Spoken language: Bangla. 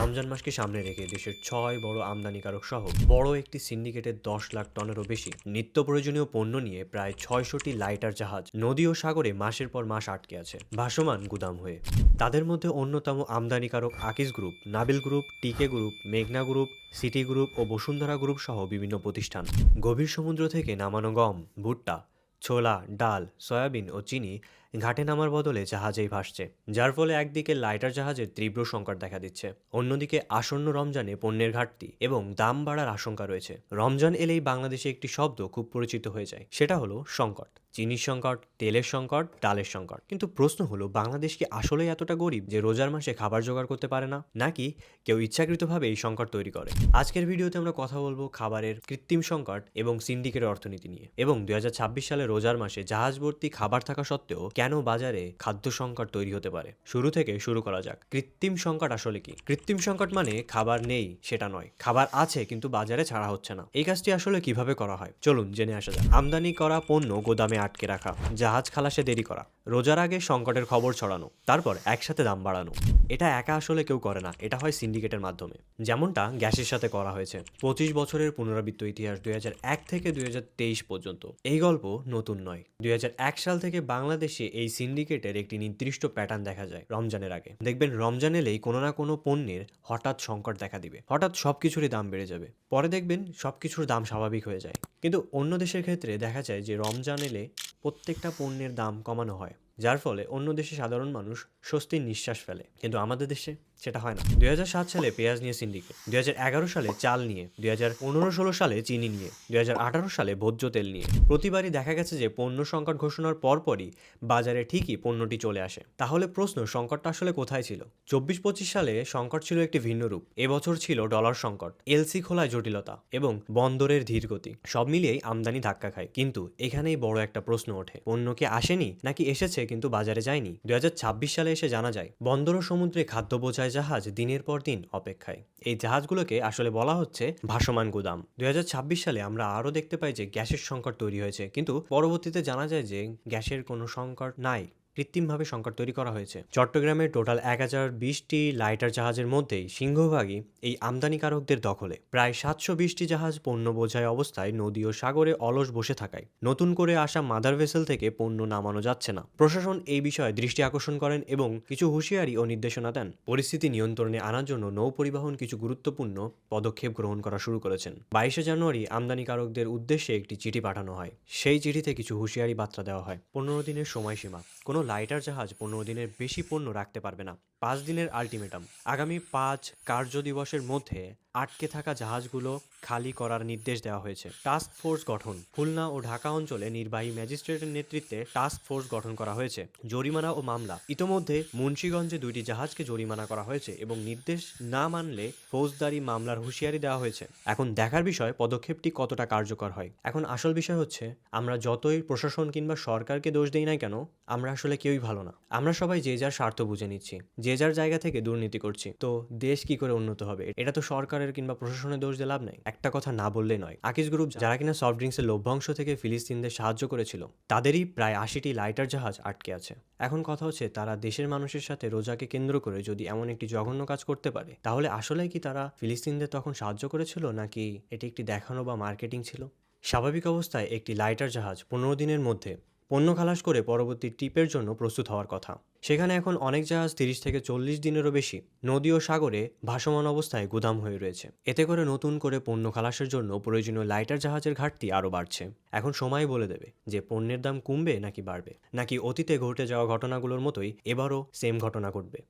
রমজান মাসকে সামনে রেখে দেশের ছয় বড় আমদানিকারক সহ বড় একটি সিন্ডিকেটের দশ লাখ টনেরও বেশি নিত্য প্রয়োজনীয় পণ্য নিয়ে প্রায় ছয়শটি লাইটার জাহাজ নদী ও সাগরে মাসের পর মাস আটকে আছে ভাসমান গুদাম হয়ে। তাদের মধ্যে অন্যতম আমদানিকারক Akij group, Nabil group, T K group, মেঘনা গ্রুপ, সিটি গ্রুপ ও বসুন্ধরা গ্রুপ সহ বিভিন্ন প্রতিষ্ঠান। গভীর সমুদ্র থেকে নামানো গম, ভুট্টা ছোলা, ডাল, সয়াবিন ও চিনি ঘাটে নামার বদলে জাহাজেই ভাসছে, যার ফলে একদিকে লাইটার জাহাজের তীব্র সংকট দেখা দিচ্ছে, অন্যদিকে আসন্ন রমজানে পণ্যের ঘাটতি এবং দাম বাড়ার আশঙ্কা রয়েছে। রমজান এলেই বাংলাদেশে একটি শব্দ খুব পরিচিত হয়ে যায়, সেটা হলো সংকট। চিনির সংকট, তেলের সংকট, ডালের সংকট। কিন্তু প্রশ্ন হলো, বাংলাদেশ কি আসলেই এতটা গরিব যে রোজার মাসে খাবার জোগাড় করতে পারে না? নাকি কেউ ইচ্ছাকৃতভাবে এই সংকট তৈরি করে? আজকের ভিডিওতে আমরা কথা বলব খাবারের কৃত্রিম সংকট এবং সিন্ডিকেটের অর্থনীতি নিয়ে। এবং দুই সালে রোজার মাসে জাহাজ ভর্তি খাবার থাকা সত্ত্বেও কেন বাজারে খাদ্য সংকট তৈরি হতে পারে? শুরু থেকে শুরু করা যাক। কৃত্রিম সংকট আসলে কি? কৃত্রিম সংকট মানে খাবার নেই, সেটা নয়। খাবার আছে, কিন্তু বাজারে ছাড়া হচ্ছে না। এই কাজটি আসলে কীভাবে করা হয়? চলুন জেনে আসা যাক। আমদানি করা পণ্য গোদামে আটকে রাখা, জাহাজ খালাসে দেরি করা, রোজার আগে সংকটের খবর ছড়ানো, তারপর একসাথে দাম বাড়ানো। এটা একা আসলে কেউ করে না, এটা হয় সিন্ডিকেটের মাধ্যমে। যেমনটা গ্যাসের সাথে করা হয়েছে পঁচিশ বছরের পুনরাবৃত্ত ইতিহাস দুই এক থেকে দুই হাজার তেইশ পর্যন্ত। এই গল্প নতুন নয়। দুই এক সাল থেকে বাংলাদেশে এই সিন্ডিকেটের একটি নির্দিষ্ট প্যাটার্ন দেখা যায় রমজানের আগে। দেখবেন রমজান এলেই কোনো না কোনো পণ্যের হঠাৎ সংকট দেখা দিবে। হঠাৎ সবকিছুরই দাম বেড়ে যাবে। পরে দেখবেন সবকিছুর দাম স্বাভাবিক হয়ে যায়। কিন্তু অন্য দেশের ক্ষেত্রে দেখা যায় যে রমজান এলে প্রত্যেকটা পণ্যের দাম কমানো হয়। যার ফলে অন্য দেশে সাধারণ মানুষ স্বস্তির নিঃশ্বাস ফেলে। কিন্তু আমাদের দেশে সেটা হয় না। দুই হাজার সাত সালে পেঁয়াজ নিয়ে সিন্ডিকেট। দুই হাজার এগারো সালে চাল নিয়ে। দুই হাজার ষোলো সালে চিনি নিয়ে। দুই হাজার আঠারো সালে ভোজ্য তেল নিয়ে। প্রতিবারই দেখা গেছে যে পণ্য সংকট ঘোষণার পরপরই বাজারে ঠিকই পণ্যটি চলে আসে। তাহলে প্রশ্ন, সংকটটা আসলে কোথায় ছিল? চব্বিশ পঁচিশ সালে সংকট ছিল একটি ভিন্ন রূপ। এবছর ছিল ডলার সংকট, এলসি খোলায় জটিলতা এবং বন্দরের ধীর গতি সব মিলিয়েই আমদানি ধাক্কা খায়। কিন্তু এখানেই বড় একটা প্রশ্ন ওঠে। পণ্য কি আসেনি নাকি এসেছে কিন্তু বাজারে যায়নি। দুই সালে এসে জানা যায়, বন্দর ও সমুদ্রে খাদ্য বোঝায় জাহাজ দিনের পর দিন অপেক্ষায়। এই জাহাজগুলোকে আসলে বলা হচ্ছে ভাসমান গুদাম। দুই হাজার ছাব্বিশ সালে আমরা আরও দেখতে পাই যে গ্যাসের সংকট তৈরি হয়েছে। কিন্তু পরবর্তীতে জানা যায় যে গ্যাসের কোনো সংকট নাই। কৃত্রিমভাবে সংকট তৈরি করা হয়েছে। চট্টগ্রামের টোটাল এক হাজার বিশটি লাইটার জাহাজের মধ্যেই সিংহভাগই এই আমদানিকারকদের দখলে। প্রায় সাতশো বিশটি জাহাজ পণ্য বোঝায় অবস্থায় নদী ও সাগরে অলস বসে থাকায়। নতুন করে আসা মাদার ভেসেল থেকে পণ্য নামানো যাচ্ছে না। প্রশাসন এই বিষয়ে দৃষ্টি আকর্ষণ করেন এবং কিছু হুঁশিয়ারি ও নির্দেশনা দেন। পরিস্থিতি নিয়ন্ত্রণে আনার জন্য নৌ পরিবহন কিছু গুরুত্বপূর্ণ পদক্ষেপ গ্রহণ করা শুরু করেছেন। বাইশে জানুয়ারি আমদানিকারকদের উদ্দেশ্যে একটি চিঠি পাঠানো হয়। সেই চিঠিতে কিছু হুঁশিয়ারি বার্তা দেওয়া হয়। পনেরো দিনের সময়সীমা। কোনো লাইটার জাহাজ পনেরো দিনের বেশি পণ্য রাখতে পারবে না। পাঁচ দিনের আলটিমেটাম। আগামী পাঁচ কার্য দিবসের মধ্যে আটকে থাকা জাহাজগুলো খালি করার নির্দেশ দেওয়া হয়েছে। টাস্ক ফোর্স গঠন। খুলনা ও ঢাকা অঞ্চলে নির্বাহী ম্যাজিস্ট্রেটের নেতৃত্বে টাস্ক ফোর্স গঠন করা হয়েছে। জরিমানা ও মামলা। ইতোমধ্যে মুন্সীগঞ্জে দুইটি জাহাজকে জরিমানা করা হয়েছে এবং নির্দেশ না মানলে ফৌজদারি মামলার হুঁশিয়ারি দেওয়া হয়েছে। এখন দেখার বিষয়, পদক্ষেপটি কতটা কার্যকর হয়? এখন আসল বিষয় হচ্ছে, আমরা যতই প্রশাসন কিংবা সরকারকে দোষ দিই না কেন, আমরা আসলে কেউই ভালো না। আমরা সবাই যে যার স্বার্থ বুঝে নিচ্ছি, যে যার জায়গা থেকে দুর্নীতি করছি। তো দেশ কি করে উন্নত হবে? এটা তো সরকারের কিংবা প্রশাসনের দোষ দিয়ে লাভ নাই। একটা কথা না বললে নয়। আকিজ গ্রুপ যারা কিনা সফট ড্রিঙ্কসের লভ্যাংশ থেকে ফিলিস্তিনদের সাহায্য করেছিল, তাদেরই প্রায় আশিটি লাইটার জাহাজ আটকে আছে। এখন কথা হচ্ছে, তারা দেশের মানুষের সাথে রোজাকে কেন্দ্র করে যদি এমন একটি জঘন্য কাজ করতে পারে, তাহলে আসলে কি তারা ফিলিস্তিনদের তখন সাহায্য করেছিল, নাকি এটি একটি দেখানো বা মার্কেটিং ছিল? স্বাভাবিক অবস্থায় একটি লাইটার জাহাজ পনেরো দিনের মধ্যে পণ্য খালাস করে পরবর্তী টিপের জন্য প্রস্তুত হওয়ার কথা। সেখানে এখন অনেক জাহাজ তিরিশ থেকে চল্লিশ দিনেরও বেশি নদী ও সাগরে ভাসমান অবস্থায় গুদাম হয়ে রয়েছে। এতে করে নতুন করে পণ্য খালাসের জন্য প্রয়োজনীয় লাইটার জাহাজের ঘাটতি আরও বাড়ছে। এখন সময় বলে দেবে যে পণ্যের দাম কমবে নাকি বাড়বে, নাকি অতীতে ঘটে যাওয়া ঘটনাগুলোর মতোই এবারও সেম ঘটনা ঘটবে।